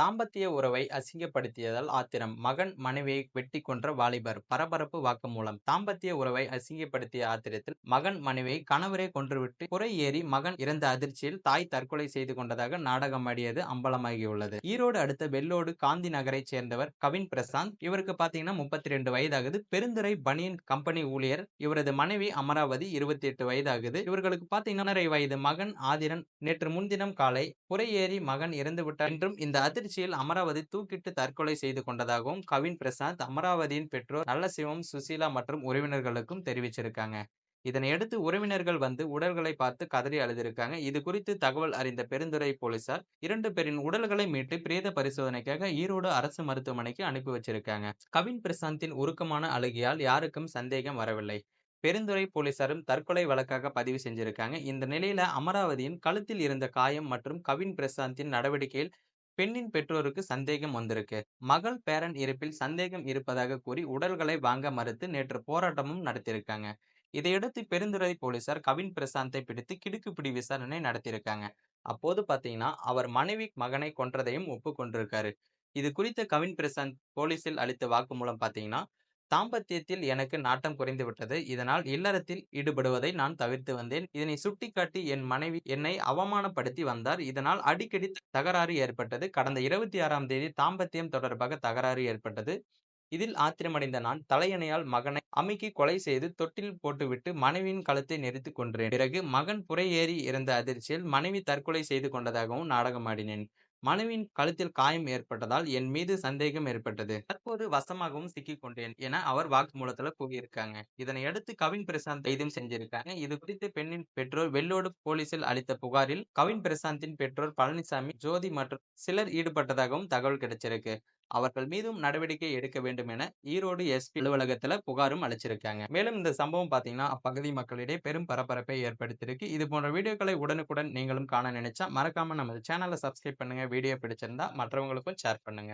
தாம்பத்திய உறவை அசிங்கப்படுத்தியதால் ஆத்திரம். மகன் மனைவியை வெட்டி கொன்ற வாலிபர். பரபரப்பு வாக்குமூலம். தாம்பத்திய உறவை அசிங்கப்படுத்திய ஆத்திரத்தில் மகன் மனைவியை கணவரே கொன்றுவிட்டு குறை ஏறி மகன் இறந்த அதிர்ச்சியில் தாய் தற்கொலை செய்து கொண்டதாக நாடகமாடியது அம்பலமாகியுள்ளது. ஈரோடு அடுத்த வெள்ளோடு காந்தி நகரைச் சேர்ந்தவர் கவின் பிரசாந்த். இவருக்கு பாத்தீங்கன்னா முப்பத்தி ரெண்டு வயதாகுது. பெருந்துறை பனியன் கம்பெனி ஊழியர். இவரது மனைவி அமராவதி இருபத்தி எட்டு வயதாகுது. இவர்களுக்கு பாத்தீங்கன்னா வயது மகன் ஆதிரன். நேற்று முன்தினம் காலை குறை ஏறி மகன் இறந்து விட்டார் என்றும் இந்த அதிர்ச்சி அதிர்ச்சியில் அமராவதி தூக்கிட்டு தற்கொலை செய்து கொண்டதாகவும் கவின் பிரசாந்த் அமராவதியின் பெற்றோர் நல்லசிவம் சுசீலா மற்றும் உறவினர்களுக்கும் தெரிவிச்சிருக்காங்க. இதனையடுத்து உறவினர்கள் வந்து உடல்களை பார்த்து கதறி அழுதிருக்காங்க. இது குறித்து தகவல் அறிந்த பெருந்துறை போலீசார் இரண்டு பேரின் உடல்களை மீட்டு பிரேத பரிசோதனைக்காக ஈரோடு அரசு மருத்துவமனைக்கு அனுப்பி வச்சிருக்காங்க. கவின் பிரசாந்தின் உருக்கமான அழுகையால் யாருக்கும் சந்தேகம் வரவில்லை. பெருந்துறை போலீசாரும் தற்கொலை வழக்காக பதிவு செஞ்சிருக்காங்க. இந்த நிலையில அமராவதியின் கழுத்தில் இருந்த காயம் மற்றும் கவின் பிரசாந்தின் நடவடிக்கையில் பெண்ணின் பெற்றோருக்கு சந்தேகம் வந்திருக்கு. மகள் பேரன் இருப்பில் சந்தேகம் இருப்பதாக கூறி உடல்களை வாங்க மறுத்து நேற்று போராட்டமும் நடத்தியிருக்காங்க. இதையடுத்து பெருந்துறை போலீசார் கவின் பிரசாந்தை பிடித்து கிடுக்குப்பிடி விசாரணை நடத்தியிருக்காங்க. அப்போது பாத்தீங்கன்னா அவர் மனைவி மகனை கொன்றதையும் ஒப்புக்கொண்டிருக்காரு. இது குறித்த கவின் பிரசாந்த் போலீசில் அளித்த வாக்குமூலம் பாத்தீங்கன்னா தாம்பத்தியத்தில் எனக்கு நாட்டம் குறைந்து விட்டது. இதனால் இல்லறத்தில் ஈடுபடுவதை நான் தவிர்த்து வந்தேன். இதனை சுட்டிக்காட்டி என் மனைவி என்னை அவமானப்படுத்தி வந்தார். இதனால் அடிக்கடி தகராறு ஏற்பட்டது. கடந்த இருபத்தி ஆறாம் தேதி தாம்பத்தியம் தொடர்பாக தகராறு ஏற்பட்டது. இதில் ஆத்திரமடைந்த நான் தலையணையால் மகனை அமைக்கி கொலை செய்து தொட்டில் போட்டுவிட்டு மனைவியின் கழுத்தை நெரித்து கொன்றேன். பிறகு மகன் புறையேறி இறந்த அதிர்ச்சியில் மனைவி தற்கொலை செய்து கொண்டதாகவும் நாடகமாடினேன். மனைவியின் கழுத்தில் காயம் ஏற்பட்டதால் என் மீது சந்தேகம் ஏற்பட்டது. தற்போது வசமாகவும் சிக்கிக் கொண்டேன் என அவர் வாக்குமூலத்துல கூறியிருக்காங்க. இதனை அடுத்து கவின் பிரசாந்த் கைதும் செஞ்சிருக்காங்க. இது குறித்து பெண்ணின் பெற்றோர் வெள்ளோடு போலீசில் அளித்த புகாரில் கவின் பிரசாந்தின் பெற்றோர் பழனிசாமி ஜோதி மற்றும் சிலர் ஈடுபட்டதாகவும் தகவல் கிடைச்சிருக்கு. அவர்கள் மீதும் நடவடிக்கை எடுக்க வேண்டும் என ஈரோடு எஸ்பி அலுவலகத்துல புகாரும் அளிச்சிருக்காங்க. மேலும் இந்த சம்பவம் பாத்தீங்கன்னா அப்பகுதி மக்களிடையே பெரும் பரபரப்பை ஏற்படுத்தியிருக்கு. இது போன்ற வீடியோக்களை உடனுக்குடன் நீங்களும் காண நினைச்சா மறக்காம நமது சேனலை சப்ஸ்கிரைப் பண்ணுங்க. வீடியோ பிடிச்சிருந்தா மற்றவங்களுக்கும் ஷேர் பண்ணுங்கள்